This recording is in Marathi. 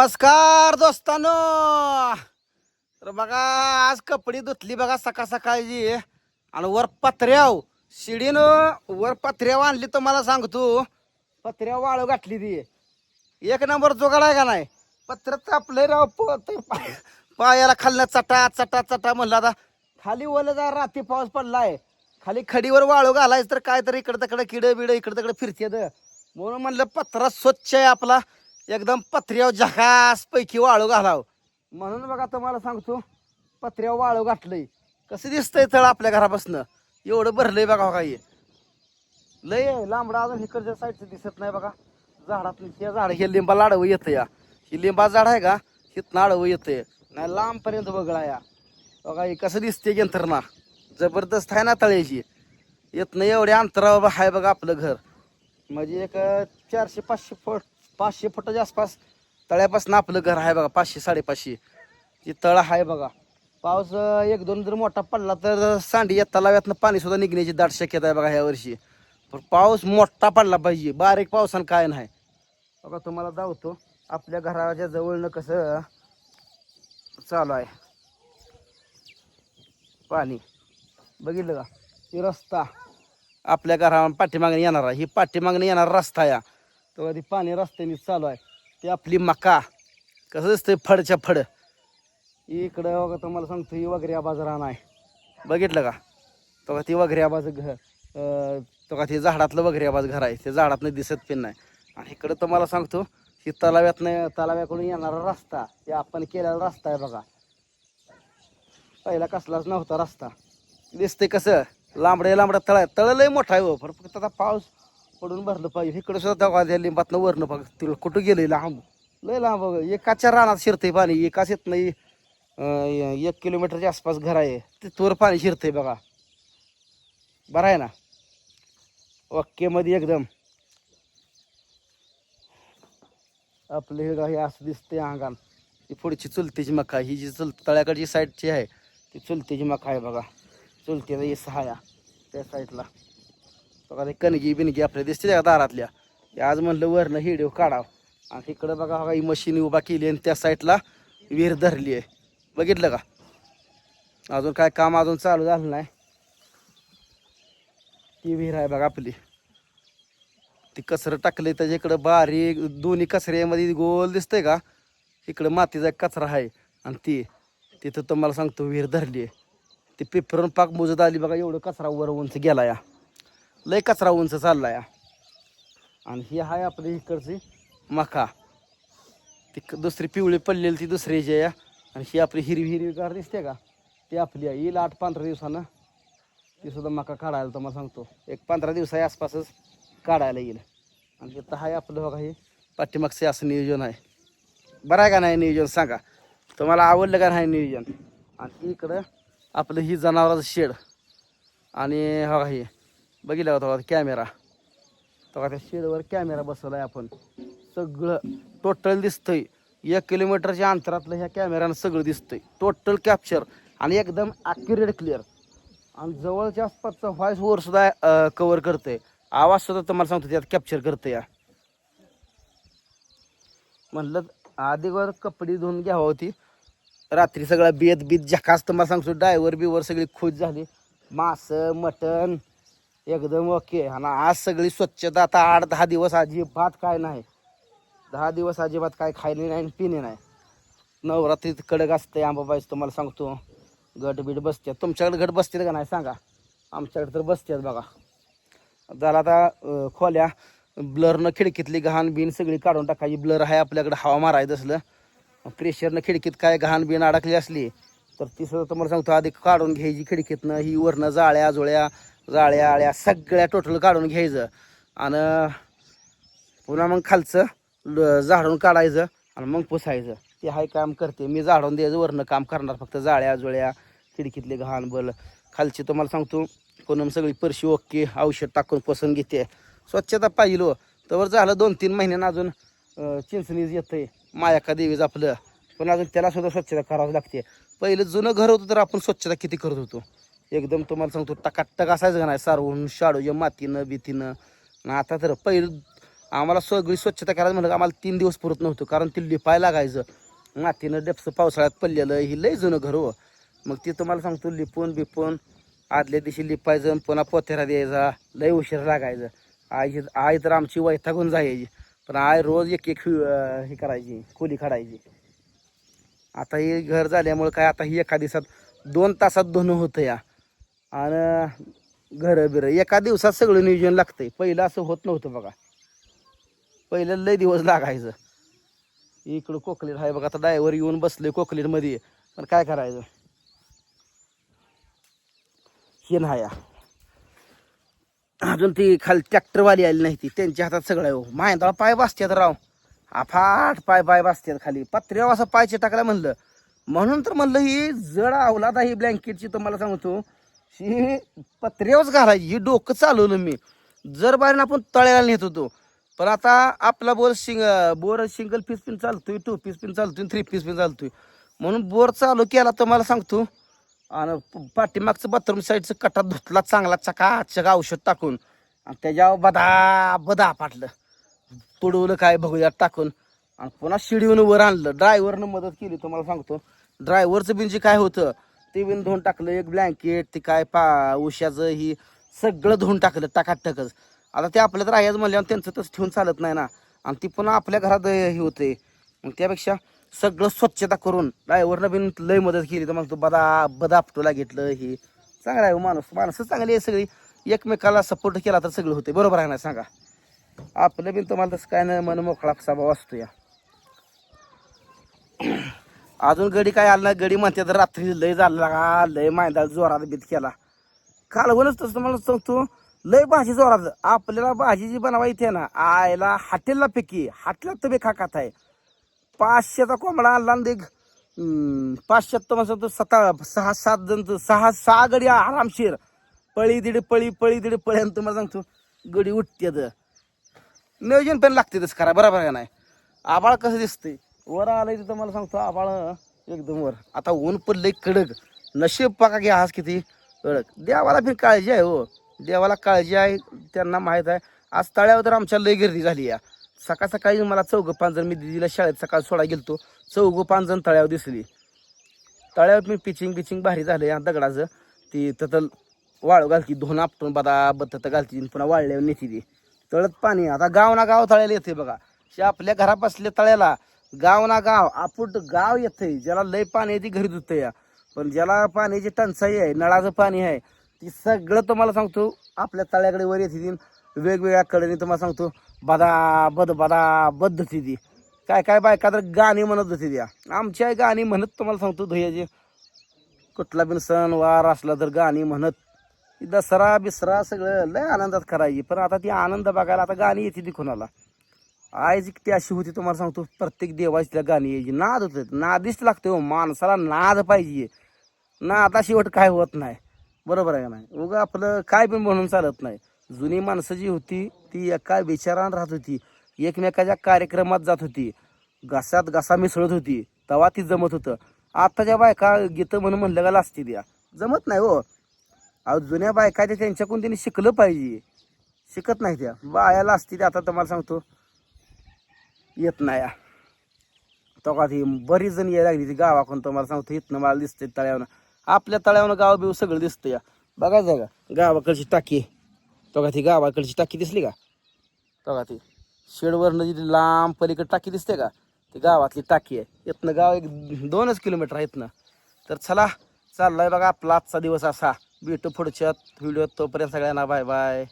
नमस्कार दोस्तानो. तर बघा आज कपडे धुतली बघा सकाळ सकाळची. आणि वर पत्र्याव शिडीनं वर पत्र्याव आणली तर मला सांगतो पत्र्याव वाळू घातली ती. एक नंबर जोगाड आहे का नाही? पत्र तापलंय राव प- पायाला खाल्लं चटा चटा चटा म्हणलं आता. खाली ओलं जा रात्री पाऊस पडलाय. खाली खडीवर वाळू घालायचं तर काय तर इकडं तिकडं किडं बिडं इकडं तिकडं फिरते म्हणून म्हणलं पत्रा स्वच्छ आहे आपला. एकदम पत्र्यावर झकास पैकी वाळू घालाव. म्हणून बघा तुम्हाला सांगतो पत्र्यावर वाळू घातलंय. कसं दिसतंय तळ आपल्या घरापासनं? एवढं भरलंय बघा हो बघा हे लय लांबडा अजून इकडच्या साईडचं दिसत नाही बघा. झाडात हे झाड हे लिंबा लाडवं येतं या. ही लिंबा झाड आहे का? हिथनं आडवं येतंय. नाही लांबपर्यंत बघा या. हो बघा हे कसं दिसते यंत्रणा? जबरदस्त आहे ना तळ्याची. येत नाही एवढ्या अंतरावर आहे बघा आपलं घर. म्हणजे एक चारशे पाचशे फूट पाचशे फुटाच्या आसपास तळ्यापासून आपलं घर आहे बघा पाचशे साडेपाचशे. ती तळ आहे बघा. पाऊस एक दोन जर मोठा पडला तर सांडी या तलाव्यातनं पाणी सुद्धा निघण्याची दाट शक्यता आहे बघा ह्या वर्षी. पण पाऊस मोठा पडला पाहिजे. बारीक पावसानं काय नाही. बघा तुम्हाला दावतो. आपल्या घराच्या जवळनं कसं चालू आहे. पाणी. बघितलं का? ती रस्ता आपल्या घरा पाठीमागणे येणारा. ही पाठीमागणी येणारा रस्ता या. तेव्हा ती पाणी रस्त्याने चालू आहे. ते आपली मका. कसं दिसतंय फडच्या फड. इकडं बघा तुम्हाला सांगतो ही वगैरे आबाज राहणार आहे. बघितलं का? तेव्हा ती वगैरे आबाज घर तो का ती झाडातलं वगैरे आबाज घर आहे. ते झाडातनं दिसत पण नाही. आणि इकडं तुम्हाला सांगतो ही तलाव्यातनं तलाव्याकडून येणारा रस्ता ते आपण केलेला रस्ता आहे बघा. पहिला कसलाच नव्हता रस्ता. दिसतंय कसं? लांबडे लांबडा तळ आहे तळ लय मोठा आहे हो फक्त आता पाऊस पडून भरलं पाहिजे. इकडे सुद्धा दवा द्या लिंबातनं वरनं बघ तिला कुठं गेलंय लांब. लय लांब बघ. एकाच्या रानात शिरतंय पाणी एकाच येत नाही एक किलोमीटरच्या आसपास घर आहे. तिथवर पाणी शिरतंय बघा. बरं आहे ना? ओके मध्ये एकदम. आपलं हे हे असं दिसते अंगान. ही पुढची चुलतीची मका ही जी चुल तळ्याकडची साईडची आहे ती चुलतीची मका आहे बघा. चुलतीचा हे सहाया त्या साईडला बघा ते कणगी बिनगी आपल्या दिसते का दारातल्या. आज म्हणलं वरनं हिडिओ काढाव. आणि इकडं बघा बघा ही मशीन उभा केली आणि त्या साईडला विहीर धरली आहे. बघितलं का? अजून काय काम अजून चालू झालं नाही. ती विहीर आहे बघा आपली. ती कचरं टाकलंय त्याच्या इकडं बारीक दोन्ही कचऱ्यामध्ये गोल दिसतंय का? इकडं मातीचा एक कचरा आहे. आणि ती तिथं तुम्हाला सांगतो विहीर धरली आहे. ती पेपरून पाक मोजत आली बघा एवढं कचरा वर उंच गेला या. लय कचरा उंच चालला या आणि ही आहे आपली इकडची मका. ती क- दुसरी पिवळी पडलेली ती दुसरी जी आहे. आणि ही आपली हिरवी हिरवी कार दिसते का? ती आपली आहे. येईल आठ पंधरा दिवसानं. ती सुद्धा मका काढायला तुम्हाला सांगतो. एक पंधरा दिवसाच्या आसपासच काढायला येईल. आणि तिथं आहे आपलं बघा हे पाठीमागचे असं नियोजन आहे. बरं आहे का नाही नियोजन सांगा. तुम्हाला आवडलं का नाही नियोजन? आणि इकडं आपलं ही जनावराचं शेड. आणि बघा हे. बघितलं का तो कॅमेरा? तेव्हा त्या शेडवर कॅमेरा बसवला आहे आपण. सगळं टोटल दिसतंय. एक किलोमीटरच्या अंतरातलं ह्या कॅमेऱ्यानं सगळं दिसतंय. टोटल कॅप्चर आणि एकदम ॲक्युरेट क्लिअर आणि जवळच्या आसपासचा व्हॉइस ओवर सुद्धा कवर करते आवाज सुद्धा तुम्हाला सांगतो त्यात कॅप्चर करते या. म्हणलं आधीवर कपडे धुवून घ्यावं होती. रात्री सगळं बेत बीत झकास तुम्हाला सांगतो डायवर बिवर सगळी खुश झाली. मासं मटण एकदम ओके. आणि आज सगळी स्वच्छता आता आठ दहा दिवस अजिबात काय नाही. दहा दिवस अजिबात काय खायले नाही आणि पिणे नाही. नवरात्रीत कडक असते आंबाबाईच तुम्हाला सांगतो. गट बीट बसतात तुमच्याकडे गट बसतील का नाही सांगा. आमच्याकडे तर बसतात बघा. झाला आता खोल्या ब्लरनं खिडकीतली घाण बिन सगळी काढून टाकायची. ब्लर आहे आपल्याकडे हवा मारायचं असलं. प्रेशरनं खिडकीत काय घाण बिन अडकली असली तर ती सुद्धा तुम्हाला सांगतो. आधी काढून घ्यायची खिडकीतनं. ही वरनं जाळ्या जुळ्या जाळ्या आळ्या सगळ्या टोटल काढून घ्यायचं. आणि पुन्हा मग खालचं ल- झाडून काढायचं आणि मग पुसायचं. ते हाय काम करते. मी झाडून द्यायचं वरनं काम करणार. फक्त जाळ्या जुळ्या खिडकीतले घाण बल. खालची तुम्हाला सांगतो कोणम सगळी परशी ओके औषध टाकून पसंत घेते. स्वच्छता पाहिलो. तर झालं दोन तीन महिन्यानं अजून अं, चिंचणीच येतंय. मायाका देवीच आपलं. पण अजून त्याला सुद्धा स्वच्छता करावी लागते. पहिलं जुनं घर होतं तर आपण स्वच्छता किती करत होतो? एकदम तुम्हाला सांगतो टकाटक असायचं का नाही सारवून शाडूच्या मातीनं भीतीनं. आता तर पहिलं आम्हाला सगळी स्वच्छता करायला म्हणलं की आम्हाला तीन दिवस पुरत नव्हतं कारण ती लिपाय लागायचं. मातीनं डेपसं पावसाळ्यात पडलेलं ही लय जुनं घर हो. मग ती तुम्हाला सांगतो लिपून बिपून आदल्या दिवशी लिपायचं पुन्हा पोथेरा द्यायचा लय उशीर लागायचं. आई आई तर आमची वैतागून जायची पण आय रोज एक एक हे करायची खोली काढायची. आता हे घर झाल्यामुळे काय आता ही एका दिवसात दोन तासात धुणं होतं या. आणि घरं बिरं एका दिवसात सगळं नियोजन लागतंय. पहिलं असं होत नव्हतं बघा. पहिलं लय दिवस लागायचं. इकडं कोकलीर आहे बघा आता डायव्हर येऊन बसले कोकलीरमध्ये पण काय करायचं? हे नाही अजून ती खाली ट्रॅक्टरवाली आली नाही ती. त्यांच्या हातात सगळं आहे हो. पाय बसतात राव. अफाट पाय पाय बसतात खाली. पत्र्यावर असं पायचे टाकला म्हणलं. म्हणून तर म्हणलं ही जड अवलाद आहे ब्लँकेटची तर मला सांगतो. ही पत्र्यावरच घालायची. ही डोकं चालवलं मी. जर बाहेर आपण तळ्याला नेत होतो. पण आता आपला bore sing bore single piece pin चालतोय टू पीस पिन चालतोय थ्री पीस पिन चालतोय. म्हणून बोर चालू केला तर मला सांगतो आणि पाठीमागचं बाथरूम साईडचं कटात धुतला चांगला चका चका औषध टाकून आणि त्याच्यावर बदा बदा पाटलं तुडवलं काय बघूयात टाकून. आणि पुन्हा शिडीवून वर आणलं. ड्रायव्हरनं मदत केली तुम्हाला सांगतो. ड्रायव्हरचं बिन जे काय होतं ते बिन धुवून टाकलं एक ब्लँकेट ते काय पा उशाचं ही सगळं धुवून टाकलं टाकाटकच. आता ते आपल्या तर आहेच म्हणल्यावर त्यांचं तसं ठेवून चालत नाही ना. आणि ती पुन्हा आपल्या घरात हे होते. मग त्यापेक्षा सगळं स्वच्छता करून ड्रायव्हरनं बिन लय मदत केली. तर मग तो बदा बदापटोला घेतलं हे. चांगला आहे हो माणूस. माणसं चांगली आहे सगळी. एकमेकाला सपोर्ट केला तर सगळं होते बरोबर आहे ना सांगा? आपलं बिन तुम्हाला तसं काय नाही मन मोकळा भाव असतो या अजून गडी काय आला ना गडी म्हणते तर रात्री लय झाला का लय मायदा जोरात बीत केला. कालवणच तसं मला सांगतो लय भाजी जोरात. आपल्याला भाजी जी बनवायची आहे ना आयला हॉटेलला पिकी हॉटेलात तर बेखा खात आहे पाचशेचा कोंबडा आणला आणि एक हम्म, पाचशेत तर म्हणतो सता सहा सात जण सहा सहा गडी आरामशीर. पळी दिडी पळी पळी दिडी पळी आणि तुम्हाला सांगतो गडी उठते नियोजन पण लागते तसं करा बरोबर आहे का नाही? आबाळ कसं दिसतंय? वर आलंय तिथं मला सांगतो आबाळ एकदम वर. आता ऊन पडलंय कडक. नशीब पाका घ्या आज किती? कडक. देवाला फिर काळजी आहे हो. देवाला काळजी आहे त्यांना माहीत आहे. आज तळ्यावर तर आमच्या लय गर्दी झाली या. सकाळ सकाळी मला चौघं पांजण मी दिदीला शाळेत सकाळ सोडा गेलतो. चौघं पांजण तळ्यावर दिसली. तळ्यावर मी पिचिंग पिचिंग भारी झालं या दगडाचं. ती तर वाळू घालती धुन आपटून बदा बत्त घालती पुन्हा वाळल्यावर नेती ती. तळत पाणी. आता गाव ना गाव तळ्याला येते बघा. शे आपल्या घरापासल्या तळ्याला गाव ना गाव आपुट गाव येतंय. ज्याला लय पाणी आहे ती घरी धुतं या. पण ज्याला पाण्याची टंचाई आहे नळाचं पाणी आहे ती सगळं तुम्हाला सांगतो. आपल्या तळ्याकडे वर येते वेगवेगळ्या कडेने तुम्हाला सांगतो. बदा बद बदा बद ती. काय काय बायका तर गाणी म्हणत होती आमची आमच्या गाणी म्हणत तुम्हाला सांगतो धुयाचे. कुठला बिन सण वार असला तर गाणी म्हणत. दसरा बिसरा सगळं लय आनंदात करायची पण आता ती आनंद बघायला आता गाणी येते ती कोणाला. आज ती अशी होती तुम्हाला सांगतो प्रत्येक देवाची तिला गाणी यायची. नाद होत. नादीच लागते हो माणसाला नाद पाहिजे. नादा शेवट काय होत नाही. बरोबर आहे का नाही? उगा आपलं काय पण म्हणून चालत नाही. जुनी माणसं जी होती ती एका विचारानं राहत होती. एकमेकाच्या कार्यक्रमात जात होती. घसात घसा मिसळत होती. तेव्हा ती जमत होतं. आत्ताच्या बायका गीतं म्हणून म्हणलं गेलं असते त्या. जमत नाही हो. अहो जुन्या बायका त्या त्यांच्याकडून त्यांनी शिकलं पाहिजे. शिकत नाही त्या. बायाला असते त्या. आता तुम्हाला सांगतो येत नाही तो का ती बरीच जण यायला लागली ती गावाकडून तुम्हाला सांगतो इथनं मला दिसते तळ्यावनं आपल्या तळ्यावनं गाव बिव सगळं दिसतं या. बघा का? गावाकडची टाकी. तो का ती गावाकडची टाकी दिसली का? तो का ती शेडवरनं जी लांब पलीकडे टाकी दिसते का? ती गावातली टाकी आहे. इथनं गाव एक दोनच किलोमीटर आहे इथनं. तर चला चाललाय बघा. आपला आजचा दिवस असा. भेटू पुढच्या व्हिडिओ तोपर्यंत सगळ्यांना बाय बाय.